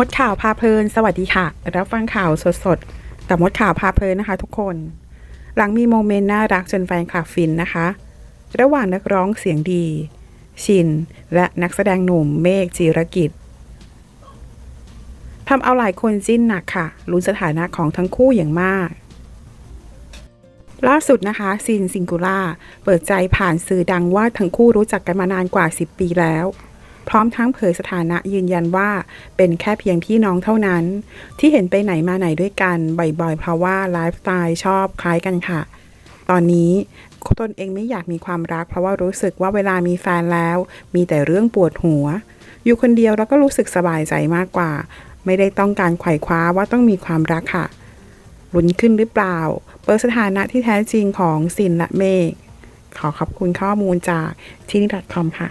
มดข่าวพาเพลิน สวัสดีค่ะ รับฟังข่าวสดๆ กับมดข่าวพาเพลินนะคะ ทุกคน หลังมีโมเมนต์น่ารักจนแฟนคลับฟินนะคะ ระหว่างนักร้องเสียงดี ชิน และนักแสดงหนุ่มเมฆจีรกิจทำเอาหลายคนจิ้นหนักค่ะลุ้นสถานะของทั้งคู่อย่างมาก ล่าสุดนะคะซินซิงคูล่าเปิดใจผ่านสื่อดังว่าทั้งคู่รู้จักกันมานานกว่า 10 ปีแล้ว พร้อมทั้งเผยสถานะยืนยันว่าเป็นแค่เพียงพี่น้องเท่านั้น ที่เห็นไปไหนมาไหนด้วยกันบ่อยๆ เพราะว่าไลฟ์สไตล์ชอบคล้ายกันค่ะ ตอนนี้ตนเองไม่อยากมีความรัก เพราะว่ารู้สึกว่าเวลามีแฟนแล้ว มีแต่เรื่องปวดหัว อยู่คนเดียวแล้วก็รู้สึกสบายใจมากกว่า ไม่ได้ต้องการไขว่คว้าว่าต้องมีความรักค่ะลุ้นขึ้นหรือเปล่า เปิดสถานะที่แท้จริงของสินและเมฆขอขอบคุณข้อมูลจากที่นี่ .com ค่ะ